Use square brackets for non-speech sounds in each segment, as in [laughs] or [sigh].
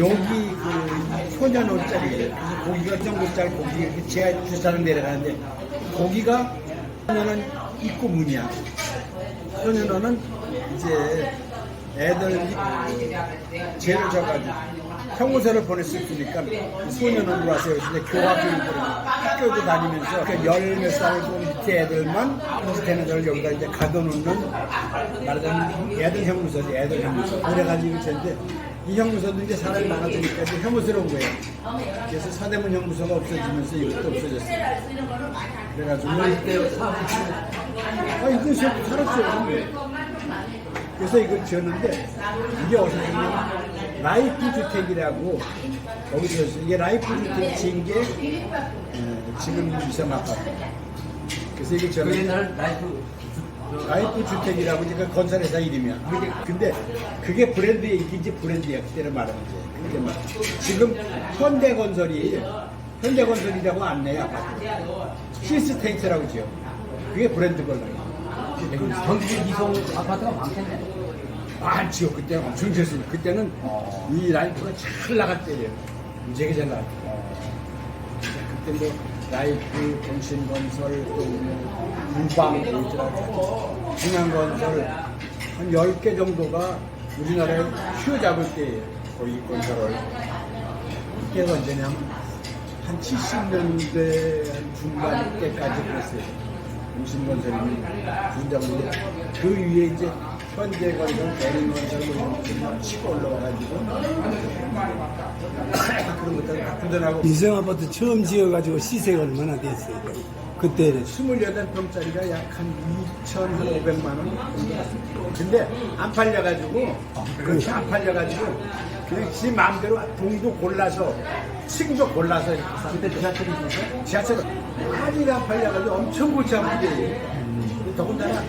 여기 그 소년원짜리 고기가 전국짜리 고기 제 주차장 내려가는데 고기가 소년원 입구 문이야. 소년원은 이제 애들 죄를 져가지고 형무소를 보낼 수 있으니까 소년원으로 와서 요즘에 교학교육을 학교도 다니면서 그 열몇 살고 밑에 애들만 되는 애들 여기다 이제 가둬놓는 말하자면 애들 형무소지 애들 형무소 그래가지고 있는데 이 형무소도 이제 사람이 많아지니까 이제 혐오스러운 거예요. 그래서 서대문 형무소가 없어지면서 이것도 없어졌어요. 그래가지고 아 이거 저 살았어요. 그래서 이걸 지었는데 이게 어디서 지냐면 라이프 주택이라고 거기서. 이게 라이프 주택 지은 게 어, 지금 이성 아파트. 그래서 이게 그 저는 옛날 라이프 라이프 주택이라고 이제 그 건설회사 이름이야. 근데, 근데 그게 브랜드의 이긴지 브랜드야. 그때를 말하면 이제. 근데 막 지금 현대건설이 현대건설이라고 안 내요 아파트. 시스테이트라고 지어. 그게 브랜드 걸로. 경기 이성 아파트가 많겠네. 많지요. 그때는 엄청 졌어요. 그때는 어. 이 라이프가 잘 나갈 때예요. 되게 잘 나갈 때. 그때 뭐 라이프, 동신건설, 또뭐 우방, 있더라고요. 중앙건설 한 10개 정도가 우리나라에 휘어잡을 때예요. 거의 건설을. 이때가 언제냐면 한 70년대 한 중반 때까지 그랬어요. 동신건설이 분장인데 그 위에 이제 현대 건설, 대림 건설 뭐 이런 것들만 치고 올라와가지고 [coughs] 그런 것들 다 부전하고 이성 아파트 처음 지어가지고 시세가 얼마나 됐어요? 그때는 28평짜리가 약 한 2,500만 원. 근데 안 팔려가지고 그렇게 안 팔려가지고 그냥 지 마음대로 동도 골라서 층도 골라서 이렇게. 그때 지하철이 있었어? 지하철 많이 안 팔려가지고 엄청 골치 아프게 더군다나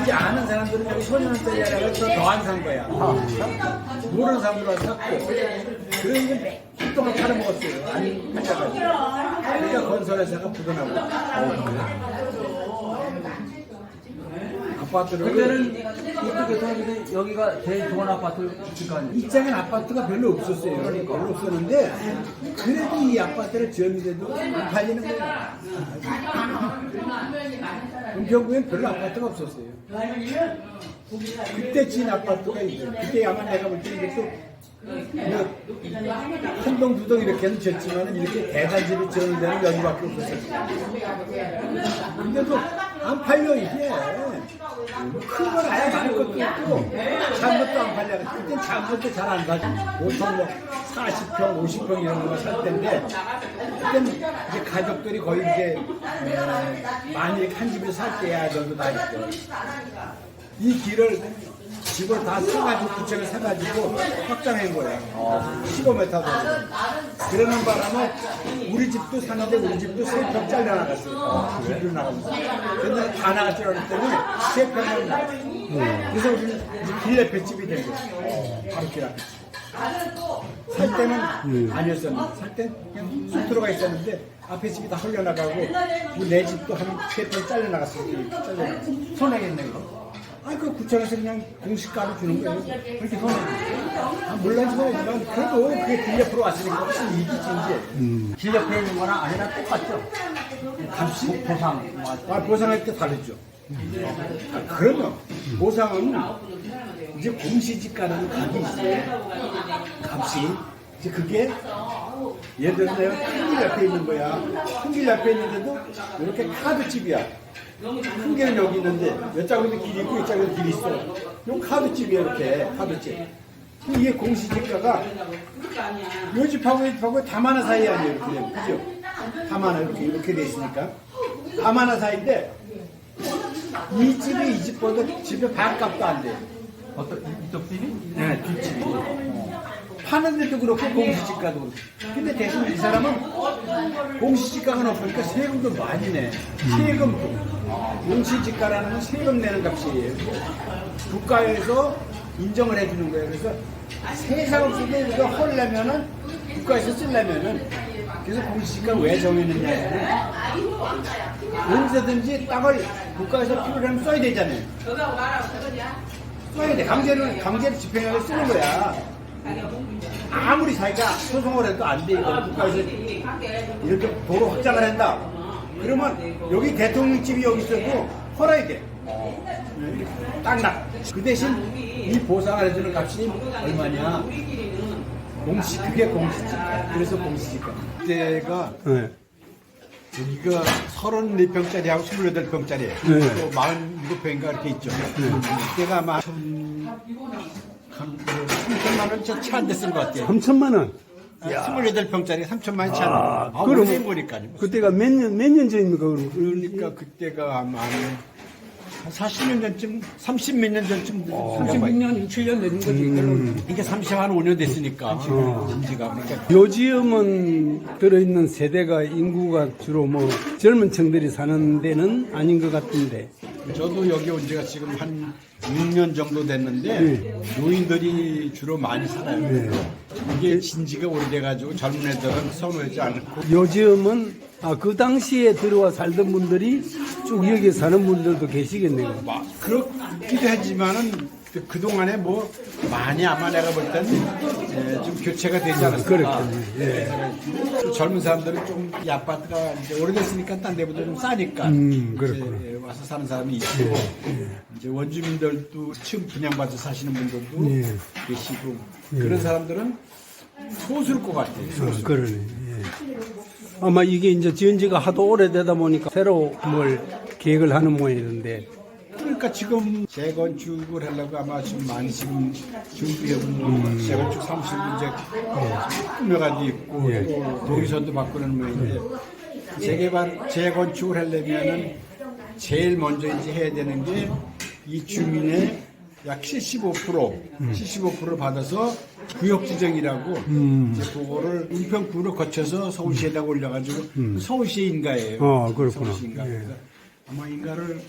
이제 아는 사람들은 여기 소년원짜리 하다가 더 더안 산 거야. 모르는 사람들은 샀고. 그러니까 몇달 동안 팔아먹었어요. 안 팔려가지고. 그러니까 건설회사가 부도나고 아파트를 그때는 이쪽에서 하는데 여기가 제일 좋은 아니에요? 입장엔 아파트가 별로 없었어요. 별로 없었는데 그래도 이 아파트를 지었는데도 안 팔리는 거예요. 은평구엔 별로 아파트가 없었어요. 그때 지은 아파트가 있어요. 그때 아마 내가 볼 때는 이것도 한동 두동 이렇게는 지었지만 이렇게 대단지를 지은 데는 여기밖에 없었어요. 근데도 안 팔려 이게. 큰건 아예 많을 것도 작은 것도 안 팔려. 그땐 것도 잘 안 가지. 보통 뭐 40평, 50평 이런 거만 살 텐데 그때는 이제 가족들이 거의 이제 에, 많이 한 집에서 살 때야 정도 다 있고 이 길을 집을 다 사가지고 구책을 사가지고 확장한 거야. 15m 정도. 그러는 바람에 우리 집도 사는데 우리 집도 세평 잘려나갔어요. 길로 나가면서. 근데 다 나갈 줄 알았더니 세 평만 나갔어요. 그래서 우리는 이제 길레페 집이 된 거예요. 바로 길 앞에. 살 때는 아니었었는데 살 때는 그냥 쑥 들어가 있었는데 앞에 집이 다 헐려나가고 우리 내 집도 한 세평 잘려나갔어요. 잘려나갔어요. 손해겠네 그거. 아니 그 구청에서 그냥 공시가로 주는 거예요. 그렇게 손해. 아, 물론 손해지만 그래도 그게 길 옆으로 왔으니까 훨씬 이기지 이제. 길 옆에 있는 거랑 아니랑 똑같죠? 값이 보상 뭐 아, 보상할 때 다르죠. 아, 그러면 보상은 이제 공시지가라는 값이 있어요. 값이 이제 그게 예를 들어 내가 큰길 옆에 있는 거야. 큰길 옆에 있는데도 이렇게 카드집이야. 큰 길은 여기 있는데 몇 장에도 길이 있고 이 장에도 길이 있어. 요 카드집이야 이렇게 카드집. 근데 이게 공시지가가 요 집하고 이 집하고 다만화 사이 아니에요 이렇게 그죠? 다만화 이렇게 이렇게 돼 있으니까 다만화 사이인데 이 집이 이 집보다 집의 반값도 안 돼요. 어떤 이- 이쪽 집이? 네, 뒷집이. 파는데도 그렇고 공시지가도 그렇고. 근데 대신 이 사람은 공시지가가 높으니까 세금도 많이 내. 세금도. 공시지가라는 건 세금 내는 값이에요. 국가에서 인정을 해주는 거예요. 그래서 세상 속에 이거 헐려면은 국가에서 쓰려면은 그래서 공시지가 왜 정해놨냐면 언제든지 땅을 국가에서 필요로 하면 써야 되잖아요. 써야 돼. 강제로, 강제로 집행하게 쓰는 거야. 아무 아무리 자기가 소송을 해도 안 돼. 이거 국가에서 이렇게 도로 확장을 한다. 그러면 여기 대통령집이 여기 있어도 헐어야 돼. 땅나. 그 대신 이 보상을 해주는 값이 얼마냐? 공시 그게 공시지가. 그래서 공시지가. 그때가 예. 여기가 34평짜리하고 28평짜리 네. 또 47평인가 이렇게 있죠. 그때가 아마 한 3천만 원채안 됐을 것 같아요. 3천만 원. 28평짜리 3천만 원채안 아, 됐어요. 아, 그럼- 거니까요. 그때가 몇 년, 몇 년 전입니까? 그럼? 그러니까 그때가 아마 한 40년 전쯤, 30 몇 년 전쯤, 어. 36년, 7년 되는 거지. 음. 이게 30한 5년 됐으니까. 인지가. 그러니까 요지음은 들어있는 세대가 인구가 주로 뭐 젊은 층들이 사는 데는 아닌 것 같은데. 저도 여기 온 지가 지금 한 6년 정도 됐는데 네. 노인들이 주로 많이 살아요. 이게 진지가 오래돼가지고 젊은 애들은 선호하지 않고 요지음은 아, 그 당시에 들어와 살던 분들이 쭉 여기 사는 분들도 계시겠네요. 막 그렇기도 하지만은 그- 그동안에 뭐 많이 아마 내가 볼 때는 예, 좀 교체가 되지 않았을까. 그렇겠네. 예. 또 젊은 사람들은 좀 이 아파트가 이제 오래됐으니까 딴 데보다 좀 싸니까 음, 그렇구나. 이제 와서 사는 사람이 있고 이제 원주민들도 처음 분양받아 사시는 분들도 예. 계시고 그런 사람들은 소수일 것 같아요. 아, 그러네. 예. 아마 이게 이제 지은 지가 하도 오래되다 보니까 새로 뭘 계획을 하는 모양인데. 그러니까 지금 재건축을 하려고 아마 지금 많이 지금 준비하고 재건축 사무실도 이제 꾸며가지고 있고 예. 또 동의선도 바꾸는 모양인데 재개발 재건축을 하려면은 제일 먼저 이제 해야 되는 게 이 주민의 약 75% 75%를 받아서 구역 지정이라고 이제 그거를 은평구를 거쳐서 서울시에다가 올려가지고 서울시 인가예요. 어, 그렇구나. 서울시 인가. 예. 그래서 아마 인가를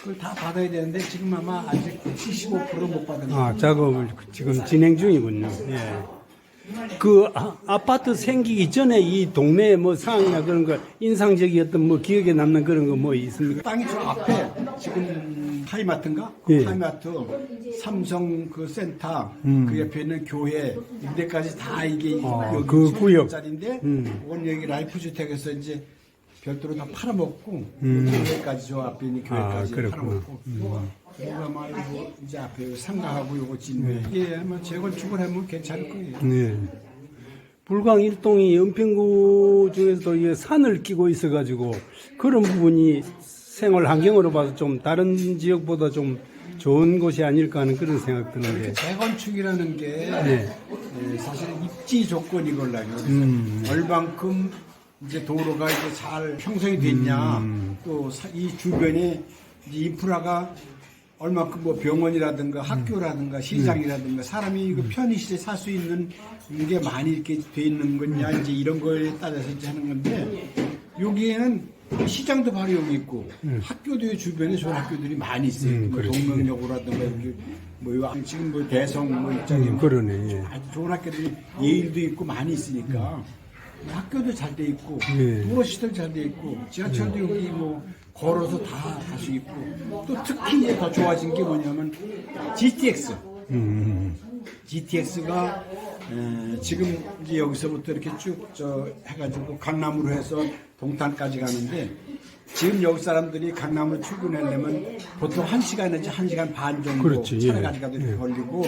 그걸 다 받아야 되는데 지금 아마 아직 75%못 받은 거예요. 아, 작업을 지금 진행 중이군요. 예. 그 아, 아파트 생기기 전에 이 동네에 뭐 상황이나 그런 거 인상적이었던 뭐 기억에 남는 그런 거 뭐 있습니까? 땅이 저 앞에 지금 하이마트인가? 예. 하이마트, 삼성 그 센터, 음. 그 옆에 있는 교회, 이데까지 다 이게 아, 그 구역. 짜리인데 음. 그건 여기 라이프 주택에서 이제 별도로 다 팔아먹고 교회까지 저 앞에 있는 교회까지 음. 아, 그렇구나. 음. 팔아먹고 그리고 아마 이거 이제 앞에 상가하고 요거 짓는 이게 아마 재건축을 하면 괜찮을 거예요. 네. 불광 일동이 은평구 중에서도 이 산을 끼고 있어가지고 그런 부분이 생활 환경으로 봐서 좀 다른 지역보다 좀 좋은 곳이 아닐까 하는 그런 생각 드는데. 재건축이라는 게 네. 예, 사실은 입지 조건이걸라요. 음. 얼만큼 이제 도로가 이제 잘 형성이 됐냐, 음. 또이 주변에 이제 인프라가 얼만큼 뭐 병원이라든가 학교라든가 시장이라든가 사람이 이거 편의시에 살 수 있는 게 많이 이렇게 돼 있는 거냐 이제 이런 거에 따라서 이제 하는 건데 여기에는 시장도 바로 여기 있고 학교도 이 주변에 좋은 학교들이 많이 있어요. 음, 뭐 그렇지. 동명여고라든가 여기 뭐 요- 지금 뭐 대성 뭐 입장에 음, 그러네. 예. 아주 좋은 학교들이 예일도 있고 많이 있으니까 학교도 잘 돼 있고 예. 도로 시설 잘돼 있고 지하철도 여기 뭐 걸어서 다 갈 수 있고 또 특히 이제 더 좋아진 게 뭐냐면 GTX 음, GTX가 지금 이제 여기서부터 이렇게 쭉 저 해가지고 강남으로 해서 동탄까지 가는데 지금 여기 사람들이 강남으로 출근하려면 보통 한 시간 내지 한 시간 반 정도 그렇지, 차를 예. 가지고 이렇게 걸리고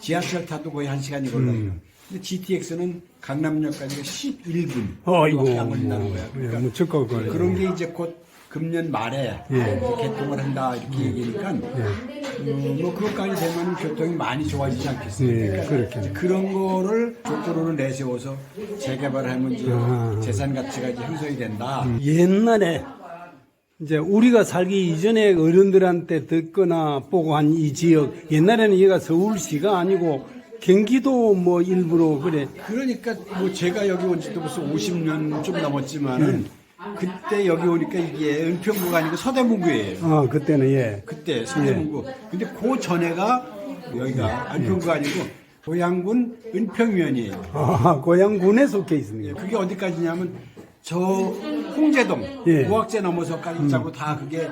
지하철 타도 거의 한 시간이 걸려요. 근데 GTX는 강남역까지 11분 아이고, 밖에 안 걸린다는 뭐, 거야. 예, 그러니까 뭐 거예요. 그런 게 이제 곧 금년 말에 예. 이제 개통을 한다 이렇게 얘기니까 음, 뭐 그것까지 되면 교통이 많이 좋아지지 않겠습니까? 예, 그러니까. 이제 그런 거를 조건으로 내세워서 재개발하면 이제 아. 재산 가치가 이제 형성이 된다. 옛날에 이제 우리가 살기 이전에 어른들한테 듣거나 보고 한 이 지역 옛날에는 얘가 서울시가 아니고 경기도 뭐 일부러 그래 그러니까 뭐 제가 여기 온 지도 벌써 50년 좀 넘었지만은 그때 여기 오니까 이게 은평구가 아니고 서대문구예요. 아 그때는 예 그때 서대문구. 근데 그 전에가 여기가 은평구가 아니고 고양군 은평면이에요. 아, 고향군에 속해 있습니다. 그게 어디까지냐면 저 홍제동 예. 우학제 넘어서까지 있자고 다 그게 예,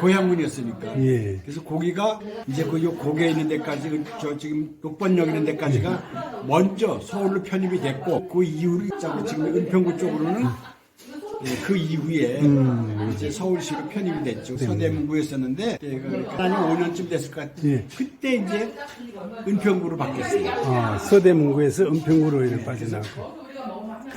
고향군이었으니까. 예. 그래서 거기가 이제 그 요 고개 있는 데까지 저 지금 녹번역 있는 데까지가 먼저 서울로 편입이 됐고 그 이후로 있자고 지금 은평구 쪽으로는 예, 그 이후에 이제 서울시로 편입이 됐죠. 서대문구였었는데 예, 그한 5년쯤 됐을 것 같아요. 예. 그때 이제 은평구로 바뀌었어요. 아, 서대문구에서 은평구로 이렇게 빠져나고.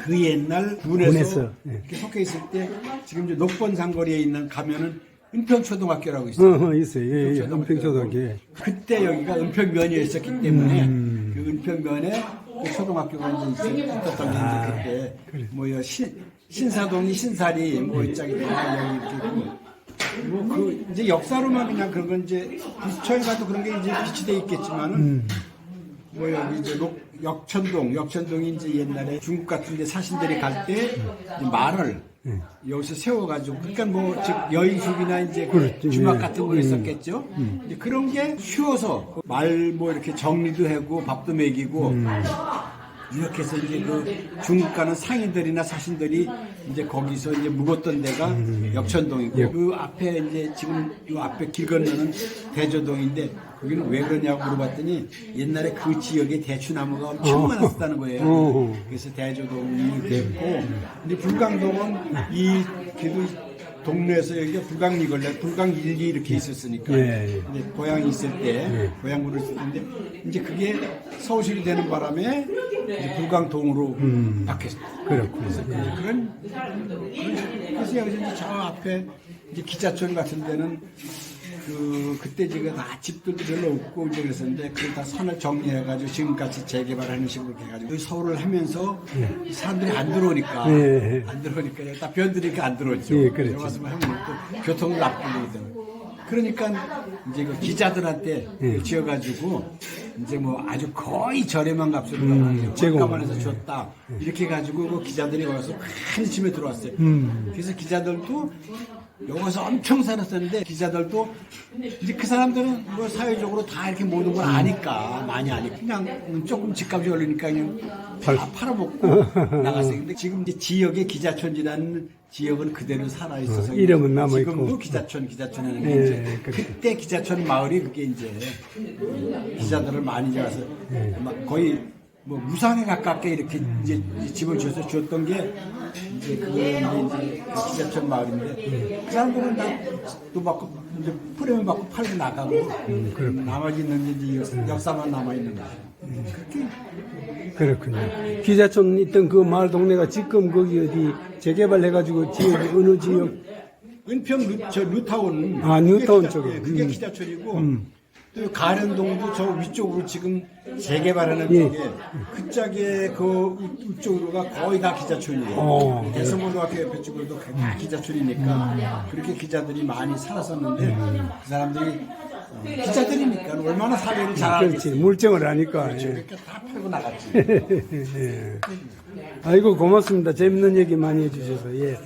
그 옛날 군에서, 군에서, 예. 이렇게 속해 있을 때 지금 이제 녹번 상거리에 있는 가면은 은평초등학교라고 있어요. 어, 어, 있어요. 예, 예, 은평초등학교. 예. 그때 여기가 은평면이었었기 때문에 그 은평면에 그 초등학교가 이제 있었던 게 이제 그때 뭐야 신 신사동이 신사리 뭐 이짝이 다 여기 이렇게 있고 뭐그 이제 역사로만 그냥 그런 건 이제 부처에 가도 그런 게 이제 비치돼 있겠지만은 뭐 여기 이제 녹, 역천동 역천동이 이제 옛날에 중국 같은데 사신들이 갈 때 말을 여기서 세워가지고 그러니까 뭐 즉 여인숙이나 이제 그 그렇죠. 주막 예. 같은 거 있었겠죠. 이제 그런 게 쉬워서 말 뭐 이렇게 정리도 하고 밥도 먹이고 이렇게 해서 이제 그 중국 가는 상인들이나 사신들이 이제 거기서 이제 묵었던 데가 역천동이고 그 앞에 이제 지금 이 앞에 길 건너는 대저동인데 거기는 왜 그러냐고 물어봤더니 옛날에 그 지역에 대추나무가 엄청 많았었다는 거예요. 어. 그래서 대저동이 됐고 근데 불광동은 이 길도 동네에서 여기가 불광리 걸레 불광 1, 2 이렇게 있었으니까 예, 예. 이제 고향이 있을 때 고향으로 있을 텐데 이제 그게 서울시로 되는 바람에 이제 불광동으로 바뀌었어요. 그렇군요. 그래서 그런 그래서 여기서 이제 저 앞에 이제 기자촌 같은 데는 그 그때 지금 다 집들도 별로 없고 이제 그랬었는데 그걸 다 선을 정리해가지고 지금같이 재개발하는 식으로 해가지고 서울을 하면서 사람들이 안 들어오니까 예. 안 들어오니까 다 변들으니까 안 들어오죠. 예, 그렇죠. 들어와서 하면 또 교통을 나쁘거든. 그러니까 이제 그 기자들한테 예. 지어가지고 이제 뭐 아주 거의 저렴한 값으로 음, 제공. 제공만해서 줬다 이렇게 가지고 그 기자들이 와서 한심에 들어왔어요. 음. 그래서 기자들도 여기서 엄청 살았었는데 기자들도 이제 그 사람들은 뭐 사회적으로 다 이렇게 모든 걸 아니까 많이 아니까 그냥 조금 집값이 오르니까 그냥 다 팔아먹고 [laughs] 나갔어요. 근데 지금 이제 지역의 기자촌이라는 지역은 그대로 살아 있어서 어, 이름은 남아있고. 지금도 기자촌 기자촌 하는 게 예, 이제 그렇죠. 그때 기자촌 마을이 그게 이제 기자들을 많이 잡아서 막 거의 뭐 무상에 가깝게 이렇게 이제 집을 줘서 줬던 게 이제 그게 이제 그 기자촌 마을인데 그 사람들은 다또 받고 이제 프레임 받고 팔고 나가고 나머지 있는 이제 역- 역사만 남아 있는 거예요. 그렇게 그렇군요. 기자촌 있던 그 마을 동네가 지금 거기 어디 재개발해가지고 지역이 어느 지역? 은평 루, 저 루타운 아, 뉴타운 쪽에. 예, 그게 음. 기자촌이고 또 가련동도 저 위쪽으로 지금 재개발하는 예. 쪽에 그 짝에 그 우- 우쪽으로가 거의 다 기자촌이에요. 어. 대성고등학교 옆에 쪽으로도 다 기자촌이니까 그렇게 기자들이 많이 살았었는데 그 사람들이 어, 기자들이니까 얼마나 사회를 잘 그렇지. 알겠어요. 물정을 하니까. 예. 이렇게 다 팔고 나갔지. [laughs] 예. 아이고 고맙습니다. 재밌는 얘기 많이 해주셔서 예.